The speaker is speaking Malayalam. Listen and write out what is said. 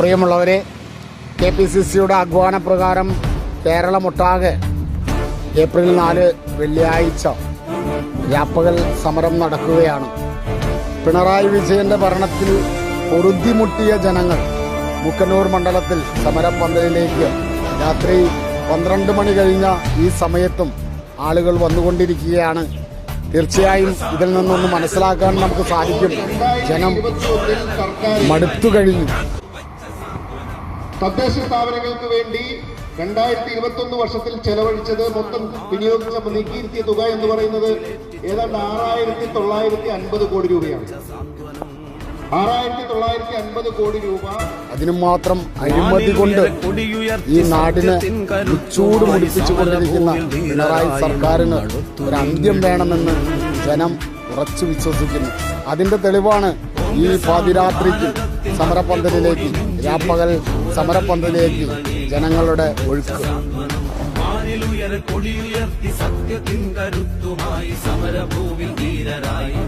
പ്രിയമുള്ളവരെ കെ പി സി സിയുടെ ആഹ്വാനപ്രകാരം കേരളമൊട്ടാകെ ഏപ്രിൽ നാല് വെള്ളിയാഴ്ച രാപ്പകൽ സമരം നടക്കുകയാണ്. പിണറായി വിജയന്റെ ഭരണത്തിൽ പൊറുതിമുട്ടിയ ജനങ്ങൾ മുക്കന്നൂർ മണ്ഡലത്തിൽ സമരം സമരപന്തലിലേക്ക് രാത്രി പന്ത്രണ്ട് മണി കഴിഞ്ഞ ഈ സമയത്തും ആളുകൾ വന്നുകൊണ്ടിരിക്കുകയാണ്. തീർച്ചയായും ഇതിൽ നിന്നൊന്ന് മനസ്സിലാക്കാൻ നമുക്ക് സാധിക്കും. ജനം മടുത്തു കഴിഞ്ഞു. തദ്ദേശ സ്ഥാപനങ്ങൾക്ക് വേണ്ടി രണ്ടായിരത്തി ഇരുപത്തി ഒന്ന് വർഷത്തിൽ ചെലവഴിച്ചത് മൊത്തം വിനിയോഗിച്ച നീക്കിയിരുത്തിയ തുക എന്ന് പറയുന്നത് ഏതാണ്ട് ആറായിരത്തി തൊള്ളായിരത്തി അൻപത് കോടി രൂപയാണ്. ആറായിരത്തി തൊള്ളായിരത്തി അൻപത് കോടി രൂപ അതിനു മാത്രം അഴിമതി കൊണ്ട് ഈ നാടിന് ചൂട് മുടിപ്പിച്ചു കൊണ്ടിരിക്കുന്ന പിണറായി സർക്കാരിന് ഒരു അന്ത്യം വേണമെന്ന് ജനം ഉറച്ചു വിശ്വസിക്കുന്നു. അതിന്റെ തെളിവാണ് ഈ പാതിരാത്രിക്ക് സമരപന്തലിലേക്ക് രാപ്പകൽ സമരപ്പന്തലേക്ക് ജനങ്ങളുടെ ഒഴുക്ക്. കൊടിയുയർത്തി സത്യത്തിൻ കരുത്തുമായി സമരഭൂവിൽ ധീരരായി